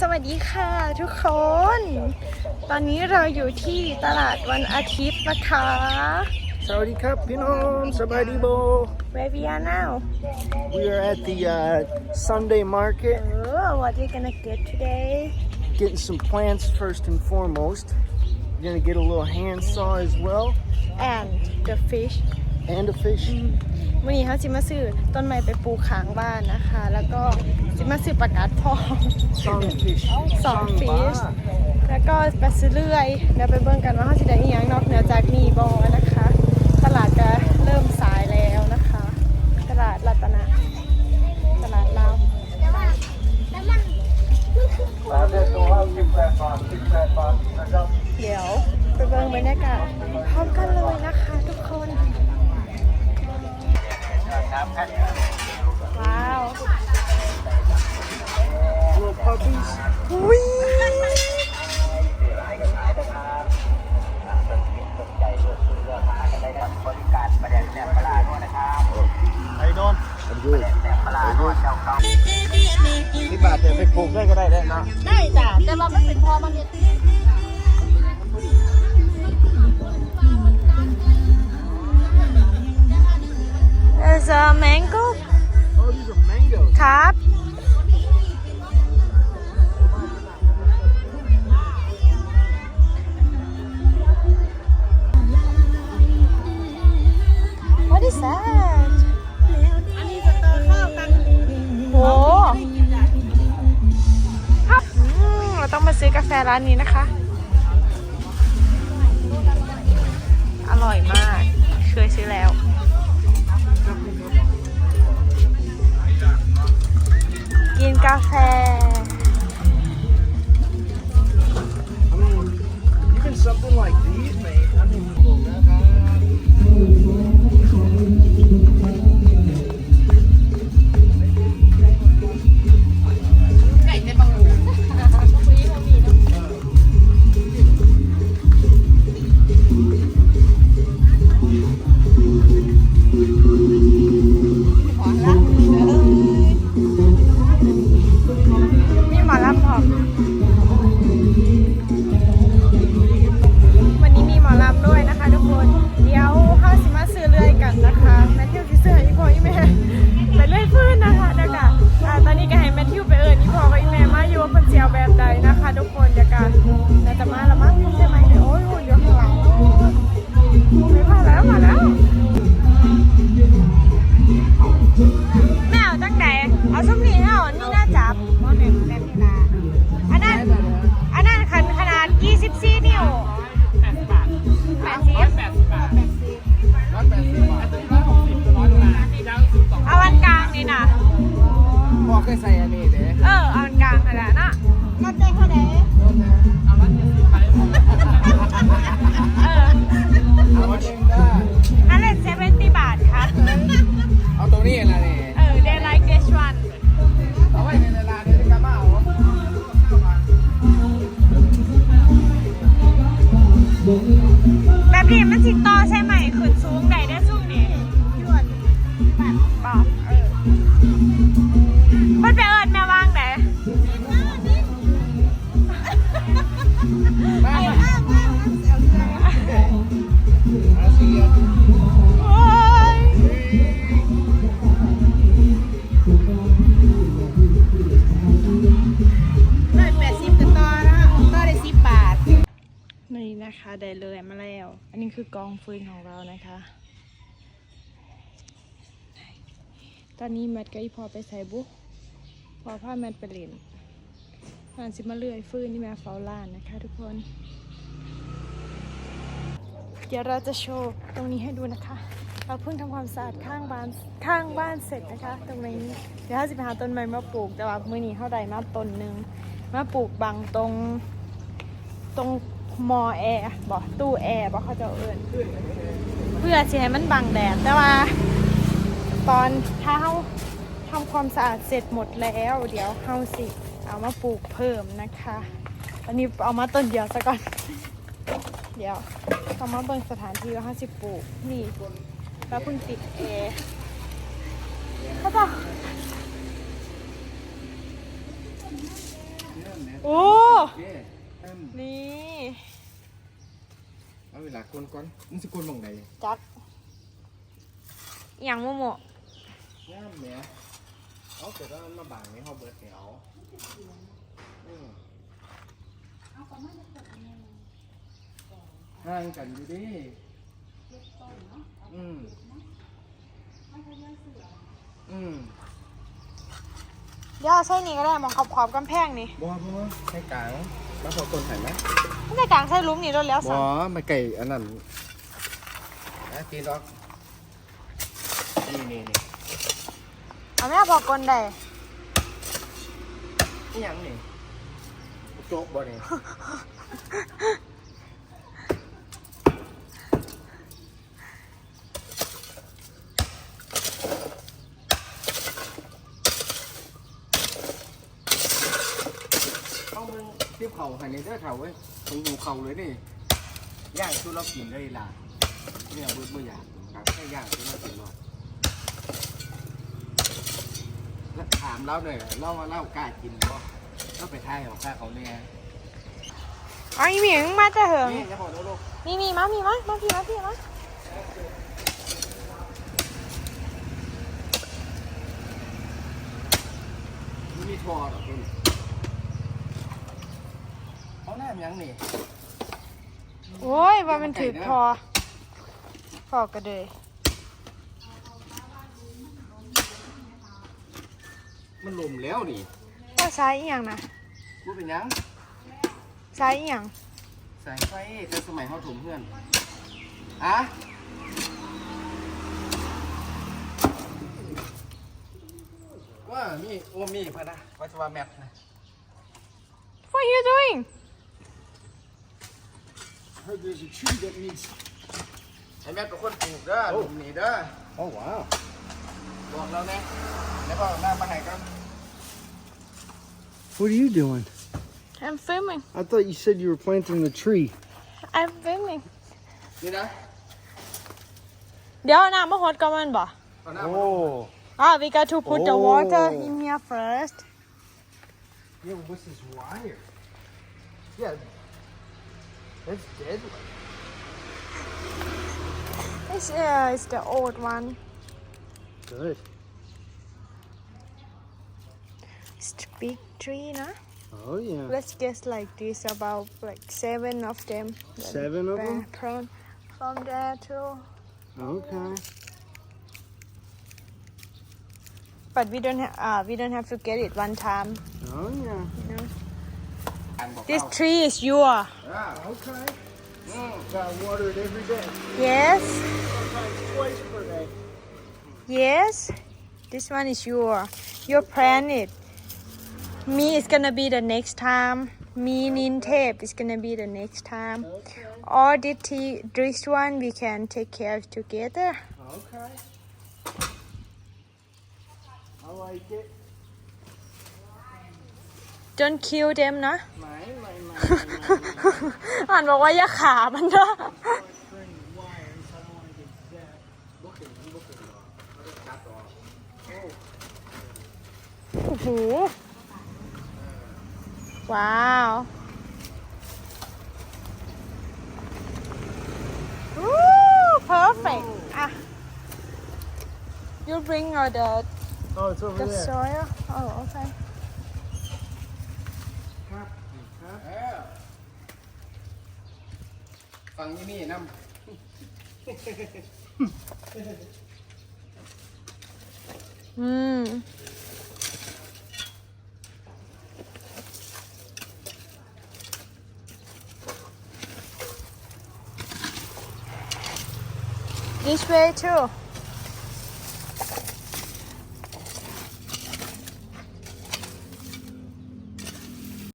สวัสดีค่ะทุกคน ตอนนี้เราอยู่ที่ตลาดวันอาทิตย์นะคะ Saudi Cup, you know, Sabadi Bo. Where we are now We are at the uh, Sunday market oh what we gonna get today getting some plants first and foremost. We're gonna get a little handsaw as well and the fish and a fish. วันนี้เขาจิมาซื้อต้นไม้ไปปลูกข้างบ้านนะคะ แล้วก็จิมาซื้อประกาศทอง Songfish. สองฟิชแล้วก็ไปซื้อเลื่อยเดี๋ยวไปเบิ่งกันว่าเขาจะได้อีหยัง ว้าว Little puppies. อุ้ย How you doing? I'm good. I'm good. ที่บาทเดี๋ยวไปปลูกได้ก็ได้ได้นะได้จ้ะแต่ว่ามันเป็นพอมันเนี่ย เออ a mango Oh, these are mangoes. ครับ What is that อันนี้สเตอร์ข้าวกันโอืมเราต้องมาซื้อกาแฟร้านนี้นะคะ อร่อยมาก เคยซื้อแล้ว กินกาแฟ I mean, even something like these, man. I mean, นะคะทุกคนเดี๋ยวกันเราจะมาละมั้งใช่ไหมโอ้ยอยู่ข้างหลังไม่มาแล้วมาแล้วแม่เอาจังไหนเอาส้มนี่ให้เอาอันนี้น่าจับว่าแบบแบบนี้นะอันนั้นอันนั้นขนขนาด 24 นิ้วแปดสิบแปดสิบบาทแปดสิบเอาอันกลางนี่นะพอเคยใส่อันนี้เด้เออเอาอันกลางขนาดน่ะ รับได้เท่าไหร่เออเอาอันนี้ได้อันนั้นเซเวนตี้บาทค่ะเอาตรงนี้อะไรนี่เออ they like this one เอาไว้ในเวลาเดี๋ยวจะกลับมาเอาแบบนี้มันสิต่อใช่ไหมขึ้นสูงได้ได้สู เอาสิโอ้ยแปดสิบกับต่อนะต่อได้สิบบาท นี่นะคะได้เลยมาแล้ว อันนี้คือกองฟืนของเรานะคะ ตอนนี้แมทกับอีพอไปใส่บุพอผ้าแมทไปเล่นงานสิมาเลื่อยฟืนที่แม่เฝ้าล้านนะคะทุกคน เดี๋ยวเราจะโชว์ตรงนี้ให้ดูนะคะ เราเพิ่งทำความสะอาดข้างบ้านข้างบ้านเสร็จนะคะ ตรงนี้เดี๋ยวเราจะไปหาต้นไม้มาปลูกแต่ว่ามื้อนี้เท่าใดมาต้นหนึ่งมาปลูกบังตรงตรงมอแอร์บอกตู้แอร์บอกเขาจะเอิญเพื่อจะให้มันบังแดดแต่ว่า ตอนถ้าเขาทำความสะอาดเสร็จหมดแล้ว เดี๋ยวเขาสิ เอามาปลูกเพิ่มนะคะ อันนี้เอามาต้นเดียวซะก่อน เดี๋ยวเขามาเบิ่งสถานที่ว่าเขาสิปลูกนี่แล้วเพิ่งติดแอร์เขาบอกมันเนี่ยโอ้โอเคแอมนี่ เอาเวลาคนก่อนมึงสิคนมองไหนจัดอหย่างโมโมงามแหมเอาเกิดว่ามันมาบางในห้องเบิร์ดแถวอืม ห่างกันอยู่ดิอืมอืมย่าใส่นี่ก็ได้มองขอบขอบๆกำแพงนี่บัวบัวใช้กลางมาพอคนถ่ายไหมไม่ได้กลางใส่หลุมนี่รถแล้วบัสั่วงมาไก่อันนั้นนะตีล็อกนี่นี่นี่เอาแม่พอกลได้นี่ยังนี่โจ๊กบ่นี่เอามึง เทียบเข่าหันนี่เด้อเข่าเว้ยมึงหูเข่าเลยนี่ย่างชุดเรากินได้ล่ะเนี่ยเบื่อเบื่ออยากครับแค่ย่างชุดเรากินหรอกแล้วถามเราหน่อยเล่าว่าเล่ากล้ากินบ่เราไปทายของข้าเขาเนี่ยเอาอีหมิงมาจะเหิงนี่อย่าบอกลูกนี่นี่มามีมามาพี่มาพี่มานี่มีทอหรอกคุณ เขาหน้ามันยังนี่โอ้ยว่ามันถือพอพอกระเดยมันลมแล้วนี่ว่าใช้อีหยังนะพูดเป็นหยังใช้อีหยังสายไฟแต่สมัยเขาถุงเพื่อนอะว่ามีโอ้มีพะนะวัชวาแมทนะ What are you doing heard there's a tree that needs. ไอ้แมทเป็นคนปลูกเด้อหลุมนี่เด้อ Oh wow! บอกเราแน่แล้วก็หน้ามาให้กัน What are you doing? I'm filming I thought you said you were planting the tree. I'm filming นี่นะ เดี๋ยวเอาน้ำมาหดก่อนมันบ่ เอาหน้ามา Oh, Ah, we got to put the Oh. water in here first. yeah. What's this wire? Yeah, that's deadly. This uh, is the old one. Good. It's a big tree, nah? Oh yeah. Let's guess like this about like seven of them. Seven of them? From, from there too. Okay. But we don't have uh, we don't have to get it one time. Oh yeah. You know? This tree is yours. Ah, okay. Mm. Gotta water it every day. Yes. Sometimes twice per day. Yes. This one is your your planet. Me is gonna be the next time. Me Tap is gonna be the next time. Okay. Or this one we can take care of together. Okay. I like it. Don't kill them นะ My, my, my, my, my. อ่านบอกว่าอย่าขามันเนอะ String wires. I don't want to get zapped. บุกถึงบุกถึงเหรอเขาจะตัดออกโอ้โหว้าว Ooh, perfect อะ you bring uh, the Oh, it's over the there. soil oh okay เออฟังยี่นี่น้อืม This way too